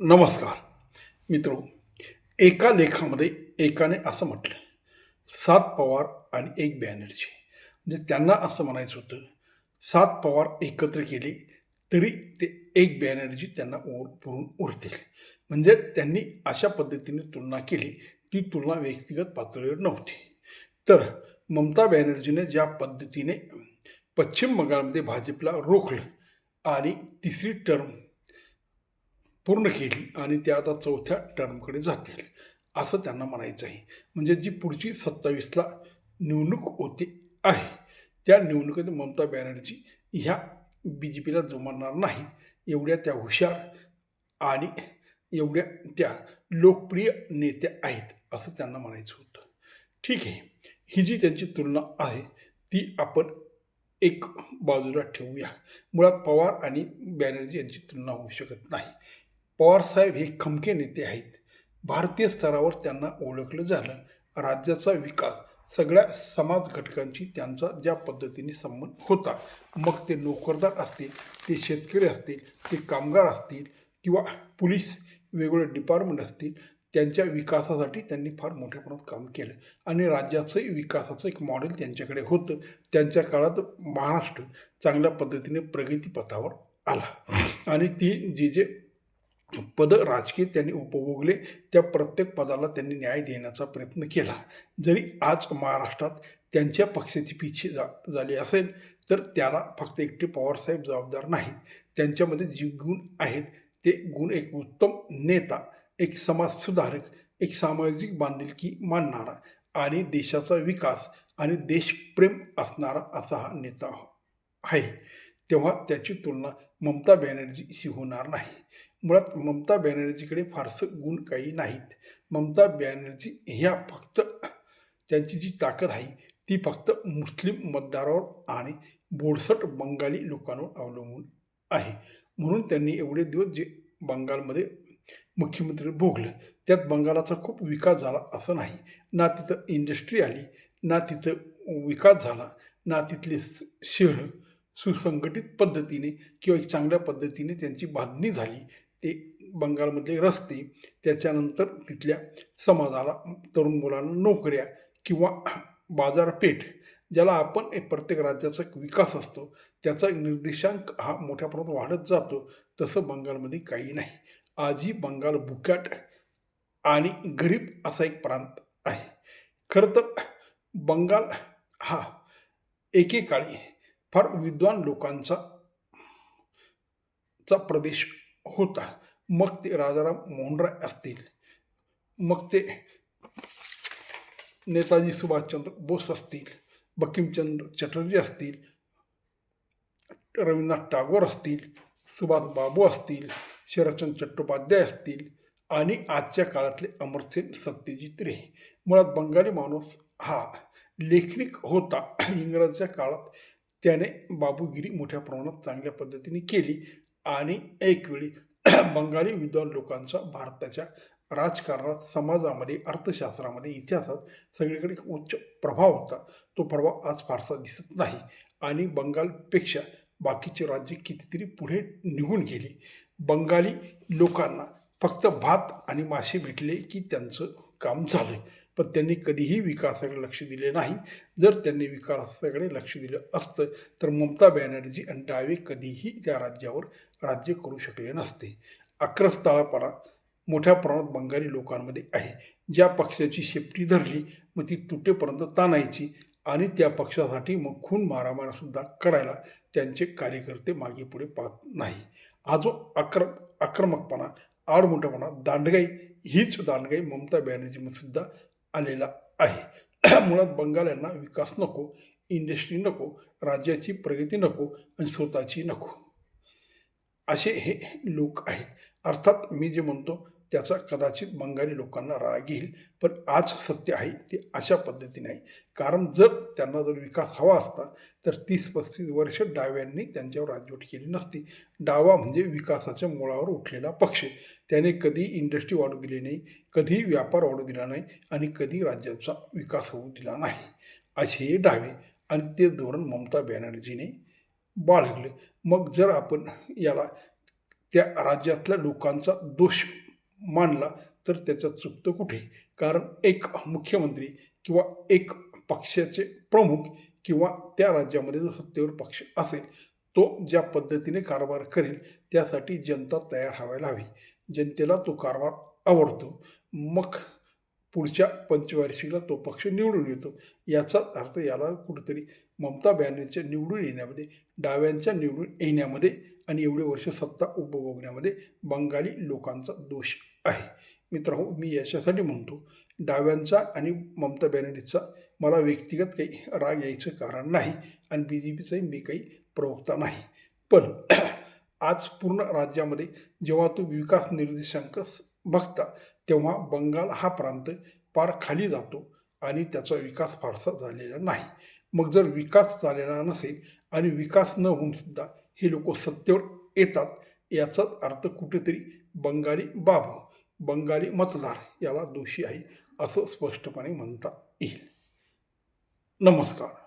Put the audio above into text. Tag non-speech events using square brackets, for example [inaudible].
नमस्कार. मित्रो एका लेखामध्ये एकाने असं म्हटलं सात पवार आणि एक बॅनर्जी म्हणजे त्यांना असं म्हणायचं होतं सात पवार एकत्र केले तरी ते एक बॅनर्जी त्यांना ओर पुरून उरतील. म्हणजे त्यांनी अशा पद्धतीने तुलना केली ती तुलना व्यक्तिगत पातळीवर नव्हती. तर ममता बॅनर्जीने ज्या पद्धतीने पश्चिम बंगालमध्ये भाजपला रोखलं आणि तिसरी टर्म पूर्ण केली आणि त्या आता चौथ्या टर्मकडे जातील असं त्यांना म्हणायचं आहे. म्हणजे जी पुढची सत्तावीसला निवडणूक होते आहे त्या निवडणुकीत ममता बॅनर्जी ह्या बी जे पीला जुमानणार नाहीत. एवढ्या त्या हुशार आणि एवढ्या त्या लोकप्रिय नेत्या आहेत असं त्यांना म्हणायचं होतं. ठीक आहे ही जी त्यांची तुलना आहे ती आपण एक बाजूला ठेवूया. मुळात पवार आणि बॅनर्जी यांची तुलना होऊ शकत नाही. पवारसाहेब हे खमके नेते आहेत. भारतीय स्तरावर त्यांना ओळखलं झालं. राज्याचा विकास सगळ्या समाज घटकांशी त्यांचा ज्या पद्धतीने संबंध होता मग ते नोकरदार असतील ते शेतकरी असतील ते कामगार असतील किंवा पोलीस वेगवेगळे डिपार्टमेंट असतील त्यांच्या विकासासाठी त्यांनी फार मोठ्या प्रमाणात काम केलं. आणि राज्याचंही विकासाचं एक मॉडेल त्यांच्याकडे होतं. त्यांच्या काळात महाराष्ट्र चांगल्या पद्धतीने प्रगतीपथावर आला. आणि ती जे जे पदं राजकीय त्यांनी उपभोगले त्या प्रत्येक पदाला त्यांनी न्याय देण्याचा प्रयत्न केला. जरी आज महाराष्ट्रात त्यांच्या पक्षाची पिछी जा झाली असेल तर त्याला फक्त एकटे पवारसाहेब जबाबदार नाहीत. त्यांच्यामध्ये जी गुण आहेत ते गुण एक उत्तम नेता एक समाजसुधारक एक सामाजिक बांधिलकी मानणारा आणि देशाचा विकास आणि देशप्रेम असणारा असा हा नेता आहे. तेव्हा त्याची तुलना ममता बॅनर्जीशी होणार नाही. मुळात ममता बॅनर्जीकडे फारसं गुण काही नाहीत. ममता बॅनर्जी ह्या फक्त त्यांची जी ताकद आहे ती फक्त मुस्लिम मतदारावर आणि बोडसट बंगाली लोकांवर अवलंबून आहे. म्हणून त्यांनी एवढे दिवस जे बंगालमध्ये मुख्यमंत्री भोगलं त्यात बंगालाचा खूप विकास झाला असं नाही. ना तिथं इंडस्ट्री आली ना तिथं विकास झाला ना तिथले शहरं सुसंघटित पद्धतीने किंवा एक चांगल्या पद्धतीने त्यांची बांधणी झाली. ते बंगालमधले रस्ते त्याच्यानंतर तिथल्या समाजाला तरुण मुलांना नोकऱ्या किंवा बाजारपेठ ज्याला आपण एक प्रत्येक राज्याचा विकास असतो त्याचा निर्देशांक हा मोठ्या प्रमाणात वाढत जातो. तसं बंगालमध्ये काही नाही. आजही बंगाल बुकाट आणि गरीब असा एक प्रांत आहे. खरं तर बंगाल हा एकेकाळी फार विद्वान लोकांचा चा प्रदेश होता. मग ते राजाराम मोहनराय असतील. मग ते नेताजी सुभाषचंद्र बोस असतील. बकिमचंद्र चटर्जी असतील. रवींद्रनाथ टागोर असतील. सुभाष बाबू असतील. शरदचंद्र चट्टोपाध्याय असतील. आणि आजच्या काळातले अमरसेन सत्यजित रे. मुळात बंगाली माणूस हा लेखनिक होता. इंग्रजच्या काळात त्याने बाबूगिरी मोठ्या प्रमाणात चांगल्या पद्धतीने केली आणि एकवेळी [clears throat] बंगाली विद्वान लोकांचा भारताच्या राजकारणात समाजामध्ये अर्थशास्त्रामध्ये इतिहासात सगळीकडे उच्च प्रभाव होता. तो प्रभाव आज फारसा दिसत नाही आणि बंगालपेक्षा बाकीचे राज्य कितीतरी पुढे निघून गेले. बंगाली लोकांना फक्त भात आणि मासे भेटले की त्यांचं काम झालं पण त्यांनी कधीही विकासाकडे लक्ष दिले नाही. जर त्यांनी विकासाकडे लक्ष दिलं असतं तर ममता बॅनर्जी आणि डावे कधीही त्या राज्यावर राज्य करू शकले नसते. अक्रस्ताळापणा मोठ्या प्रमाणात बंगाली लोकांमध्ये आहे. ज्या पक्षाची शेपटी धरली मग ती तुटेपर्यंत ताणायची आणि त्या पक्षासाठी मग खून मारामारसुद्धा करायला त्यांचे कार्यकर्ते मागे पुढे पाहत नाही. हा जो आक्रम आक्रमकपणा आडमोठेपणा दांडगाई हीच दांडगाई ममता बॅनर्जीमध्ये सुद्धा आलेला आहे. [clears throat] मुळात बंगाल यांना विकास नको इंडस्ट्री नको राज्याची प्रगती नको आणि स्वतःची नको. असे हे लोक आहेत. अर्थात मी जे म्हणतो त्याचा कदाचित बंगाली लोकांना राग येईल पण आज सत्य आहे ते अशा पद्धतीने आहे. कारण जर त्यांना जर विकास हवा असता तर तीस पस्तीस वर्ष डाव्यांनी त्यांच्यावर राजवट केली नसती. डावा म्हणजे विकासाच्या मुळावर उठलेला पक्ष त्याने कधी इंडस्ट्री वाढू दिली नाही कधी व्यापार वाढू दिला नाही आणि कधी राज्याचा विकास होऊ दिला नाही. असे हे डावे आणि ते धोरण ममता बॅनर्जीने बाळगले. मग जर आपण याला त्या राज्यातल्या लोकांचा दोष मानला तर त्याच्यात चुकतं कुठे? कारण एक मुख्यमंत्री किंवा एक पक्षाचे प्रमुख किंवा त्या राज्यामध्ये जो सत्तेवर पक्ष असेल तो ज्या पद्धतीने कारभार करेल त्यासाठी जनता तयार व्हायला हवी. जनतेला तो कारभार आवडतो. मग पुढच्या पंचवार्षिकला तो पक्ष निवडून येतो. याचाच अर्थ याला कुठेतरी ममता बॅनर्जीच्या निवडून येण्यामध्ये डाव्यांच्या निवडून येण्यामध्ये आणि एवढे वर्ष सत्ता उपभोगण्यामध्ये बंगाली लोकांचा दोष आहे. मित्रांनो मी याच्यासाठी म्हणतो डाव्यांचा आणि ममता बॅनर्जीचा मला व्यक्तिगत काही राग यायचं कारण नाही आणि बी जे पीचाही मी काही प्रवक्ता नाही. पण [clears throat] आज पूर्ण राज्यामध्ये जेव्हा तो विकास निर्देशांक बघता तेव्हा बंगाल हा प्रांत पार खाली जातो आणि त्याचा विकास फारसा झालेला नाही. मग जर विकास झालेला नसेल आणि विकास न होऊन सुद्धा हे लोक सत्तेवर येतात याचाच अर्थ कुठेतरी बंगाली बाबू. बंगाली मतदार याला दोषी आहे असं स्पष्टपणे म्हणता येईल. नमस्कार.